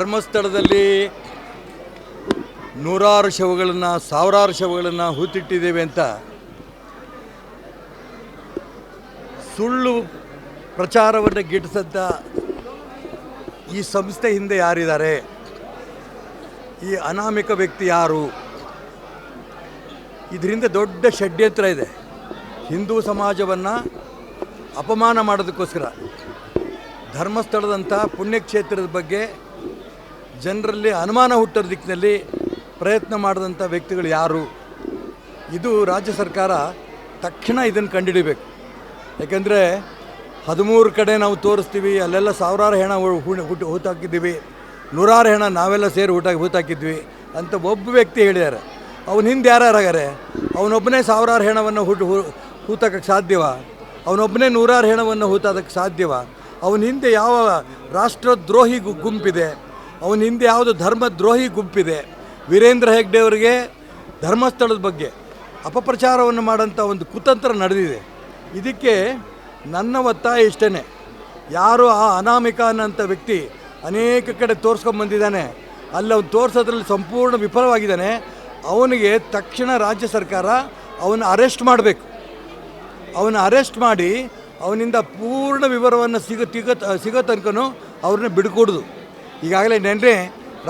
ಧರ್ಮಸ್ಥಳದಲ್ಲಿ ನೂರಾರು ಶವಗಳನ್ನು, ಸಾವಿರಾರು ಶವಗಳನ್ನು ಹೂತಿಟ್ಟಿದ್ದೇವೆ ಅಂತ ಸುಳ್ಳು ಪ್ರಚಾರವನ್ನು ಗಿಟ್ಟಿಸದ್ದ ಈ ಸಂಸ್ಥೆ ಹಿಂದೆ ಯಾರಿದ್ದಾರೆ? ಈ ಅನಾಮಿಕ ವ್ಯಕ್ತಿ ಯಾರು? ಇದರಿಂದ ದೊಡ್ಡ ಷಡ್ಯಂತ್ರ ಇದೆ. ಹಿಂದೂ ಸಮಾಜವನ್ನು ಅಪಮಾನ ಮಾಡೋದಕ್ಕೋಸ್ಕರ ಧರ್ಮಸ್ಥಳದಂಥ ಪುಣ್ಯಕ್ಷೇತ್ರದ ಬಗ್ಗೆ ಜನರಲ್ಲಿ ಅನುಮಾನ ಹುಟ್ಟೋ ದಿಕ್ಕಿನಲ್ಲಿ ಪ್ರಯತ್ನ ಮಾಡಿದಂಥ ವ್ಯಕ್ತಿಗಳು ಯಾರು? ಇದು ರಾಜ್ಯ ಸರ್ಕಾರ ತಕ್ಷಣ ಇದನ್ನು ಕಂಡುಹಿಡಿಬೇಕು. ಯಾಕೆಂದರೆ ಹದಿಮೂರು ಕಡೆ ನಾವು ತೋರಿಸ್ತೀವಿ, ಅಲ್ಲೆಲ್ಲ ಸಾವಿರಾರು ಹೆಣ ಹುಟ್ಟು ಹೂತಾಕಿದ್ದೀವಿ. ನೂರಾರು ಹೆಣ ನಾವೆಲ್ಲ ಸೇರಿ ಊಟ ಹೂತಾಕಿದ್ವಿ ಅಂತ ಒಬ್ಬ ವ್ಯಕ್ತಿ ಹೇಳಿದ್ದಾರೆ. ಅವನ ಹಿಂದೆ ಯಾರ್ಯಾರಾಗಾರೆ ಅವನೊಬ್ಬನೇ ಸಾವಿರಾರು ಹೆಣವನ್ನು ಹುಟ್ಟು ಹೂ- ಸಾಧ್ಯವ? ಅವನೊಬ್ಬನೇ ನೂರಾರು ಹೆಣವನ್ನು ಹೂತಾದಕ್ಕೆ ಸಾಧ್ಯವ? ಅವನ ಹಿಂದೆ ಯಾವ ರಾಷ್ಟ್ರದ್ರೋಹಿ ಗುಂಪಿದೆ? ಅವನ ಹಿಂದೆ ಯಾವುದು ಧರ್ಮದ್ರೋಹಿ ಗುಂಪಿದೆ. ವೀರೇಂದ್ರ ಹೆಗ್ಡೆ ಅವರಿಗೆ ಧರ್ಮಸ್ಥಳದ ಬಗ್ಗೆ ಅಪಪ್ರಚಾರವನ್ನು ಮಾಡೋಂಥ ಒಂದು ಕುತಂತ್ರ ನಡೆದಿದೆ. ಇದಕ್ಕೆ ನನ್ನ ಒತ್ತಾಯ ಇಷ್ಟೇ ಯಾರು ಆ ಅನಾಮಿಕ ಅನ್ನೋಂಥ ವ್ಯಕ್ತಿ ಅನೇಕ ಕಡೆ ತೋರಿಸ್ಕೊಂಬಂದಿದ್ದಾನೆ ಅಲ್ಲಿ ಅವ್ನು ತೋರಿಸೋದ್ರಲ್ಲಿ ಸಂಪೂರ್ಣ ವಿಫಲವಾಗಿದ್ದಾನೆ. ಅವನಿಗೆ ತಕ್ಷಣ ರಾಜ್ಯ ಸರ್ಕಾರ ಅವನ ಅರೆಸ್ಟ್ ಮಾಡಬೇಕು. ಅವನ ಅರೆಸ್ಟ್ ಮಾಡಿ ಅವನಿಂದ ಪೂರ್ಣ ವಿವರವನ್ನು ಸಿಗ ತಿಗ, ಸಿಗೋ ತನಕನೂ ಅವ್ರನ್ನ ಬಿಡ್ಕೊಡ್ದು. ಈಗಾಗಲೇ ನೆನ್ನೆ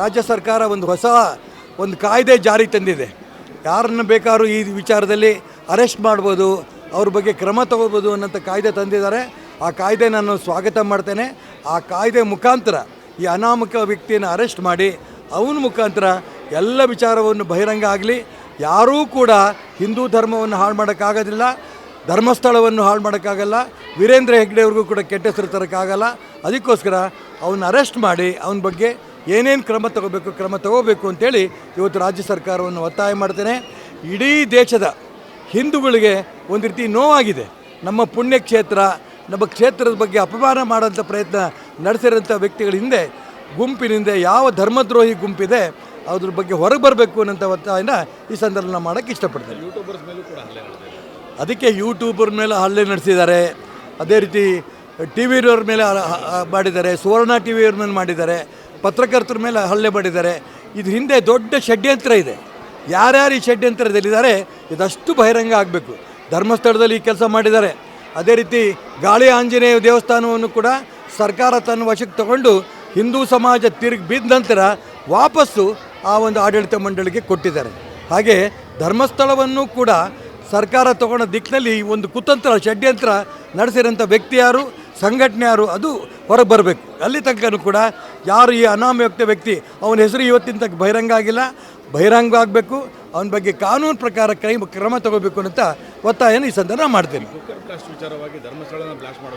ರಾಜ್ಯ ಸರ್ಕಾರ ಒಂದು ಹೊಸ ಒಂದು ಕಾಯ್ದೆ ಜಾರಿಗೆ ತಂದಿದೆ. ಯಾರನ್ನು ಬೇಕಾದ್ರೂ ಈ ವಿಚಾರದಲ್ಲಿ ಅರೆಸ್ಟ್ ಮಾಡ್ಬೋದು, ಅವ್ರ ಬಗ್ಗೆ ಕ್ರಮ ತಗೋಬೋದು ಅನ್ನೋಂಥ ಕಾಯ್ದೆ ತಂದಿದ್ದಾರೆ. ಆ ಕಾಯ್ದೆ ನಾನು ಸ್ವಾಗತ ಮಾಡ್ತೇನೆ. ಆ ಕಾಯ್ದೆ ಮುಖಾಂತರ ಈ ಅನಾಮಕ ವ್ಯಕ್ತಿಯನ್ನು ಅರೆಸ್ಟ್ ಮಾಡಿ, ಅವನ ಮುಖಾಂತರ ಎಲ್ಲ ವಿಚಾರವನ್ನು ಬಹಿರಂಗ ಆಗಲಿ. ಯಾರೂ ಕೂಡ ಹಿಂದೂ ಧರ್ಮವನ್ನು ಹಾಳು ಮಾಡೋಕ್ಕಾಗೋದಿಲ್ಲ, ಧರ್ಮಸ್ಥಳವನ್ನು ಹಾಳು ಮಾಡೋಕ್ಕಾಗಲ್ಲ, ವೀರೇಂದ್ರ ಹೆಗ್ಡೆ ಅವ್ರಿಗೂ ಕೂಡ ಕೆಟ್ಟ ಹೆಸರು ತರೋಕ್ಕಾಗಲ್ಲ. ಅದಕ್ಕೋಸ್ಕರ ಅವನ್ನ ಅರೆಸ್ಟ್ ಮಾಡಿ ಅವನ ಬಗ್ಗೆ ಏನೇನು ಕ್ರಮ ತಗೋಬೇಕು ಕ್ರಮ ತಗೋಬೇಕು ಅಂತೇಳಿ ಇವತ್ತು ರಾಜ್ಯ ಸರ್ಕಾರವನ್ನು ಒತ್ತಾಯ ಮಾಡ್ತೇನೆ. ಇಡೀ ದೇಶದ ಹಿಂದೂಗಳಿಗೆ ಒಂದು ರೀತಿ ನೋವಾಗಿದೆ. ನಮ್ಮ ಪುಣ್ಯಕ್ಷೇತ್ರ ನಮ್ಮ ಕ್ಷೇತ್ರದ ಬಗ್ಗೆ ಅಪಮಾನ ಮಾಡೋಂಥ ಪ್ರಯತ್ನ ನಡೆಸಿರೋಂಥ ವ್ಯಕ್ತಿಗಳ ಹಿಂದೆ ಗುಂಪಿನಿಂದ ಯಾವ ಧರ್ಮದ್ರೋಹಿ ಗುಂಪಿದೆ ಅದ್ರ ಬಗ್ಗೆ ಹೊರಗೆ ಬರಬೇಕು ಅನ್ನೋಂಥ ಒತ್ತಾಯನ ಈ ಸಂದರ್ಭ ನಾನು ಮಾಡೋಕ್ಕೆ ಇಷ್ಟಪಡ್ತೇನೆ. ಯೂಟ್ಯೂಬರ್ಸ್ ಮೇಲೂ ಕೂಡ ಹಲ್ಲೆ ನಡೆದಿದೆ. ಅದಕ್ಕೆ ಯೂಟ್ಯೂಬರ್ ಮೇಲೆ ಹಲ್ಲೆ ನಡೆಸಿದ್ದಾರೆ. ಅದೇ ರೀತಿ ಟಿ ವಿಯವ್ರ ಮೇಲೆ ಮಾಡಿದ್ದಾರೆ, ಸುವರ್ಣ ಟಿ ವಿಯವ್ರ ಮೇಲೆ ಮಾಡಿದ್ದಾರೆ, ಪತ್ರಕರ್ತರ ಮೇಲೆ ಹಲ್ಲೆ ಮಾಡಿದ್ದಾರೆ. ಇದು ಹಿಂದೆ ದೊಡ್ಡ ಷಡ್ಯಂತ್ರ ಇದೆ. ಯಾರ್ಯಾರು ಈ ಷಡ್ಯಂತ್ರದಲ್ಲಿದ್ದಾರೆ, ಇದಷ್ಟು ಬಹಿರಂಗ ಆಗಬೇಕು. ಧರ್ಮಸ್ಥಳದಲ್ಲಿ ಈ ಕೆಲಸ ಮಾಡಿದ್ದಾರೆ. ಅದೇ ರೀತಿ ಗಾಳಿ ಆಂಜನೇಯ ದೇವಸ್ಥಾನವನ್ನು ಕೂಡ ಸರ್ಕಾರ ತನ್ನ ವಶಕ್ಕೆ ತಗೊಂಡು ಹಿಂದೂ ಸಮಾಜ ತಿರುಗಿ ಬಿದ್ದ ನಂತರ ವಾಪಸ್ಸು ಆ ಒಂದು ಆಡಳಿತ ಮಂಡಳಿಗೆ ಕೊಟ್ಟಿದ್ದಾರೆ. ಹಾಗೆ ಧರ್ಮಸ್ಥಳವನ್ನು ಕೂಡ ಸರ್ಕಾರ ತಗೊಂಡ ದಿಕ್ಕಿನಲ್ಲಿ ಒಂದು ಕುತಂತ್ರ, ಷಡ್ಯಂತ್ರ ನಡೆಸಿರೋಂಥ ವ್ಯಕ್ತಿ ಯಾರು? ಸಂಘಟನೆ ಯಾರು ಅದು ಹೊರಗೆ ಬರಬೇಕು ಅಲ್ಲಿ ತನಕನೂ ಕೂಡ ಯಾರು ಈ ಅನಾಮಯುಕ್ತ ವ್ಯಕ್ತಿ, ಅವನ ಹೆಸರು ಇವತ್ತಿನ ತನಕ ಬಹಿರಂಗ ಆಗಿಲ್ಲ. ಬಹಿರಂಗ ಆಗಬೇಕು. ಅವನ ಬಗ್ಗೆ ಕಾನೂನು ಪ್ರಕಾರ ಕ್ರಮ ಕ್ರಮ ತಗೋಬೇಕು ಅಂತ ಒತ್ತಾಯನ ಈ ಸಂದರ್ಭ ಮಾಡ್ತೇನೆ.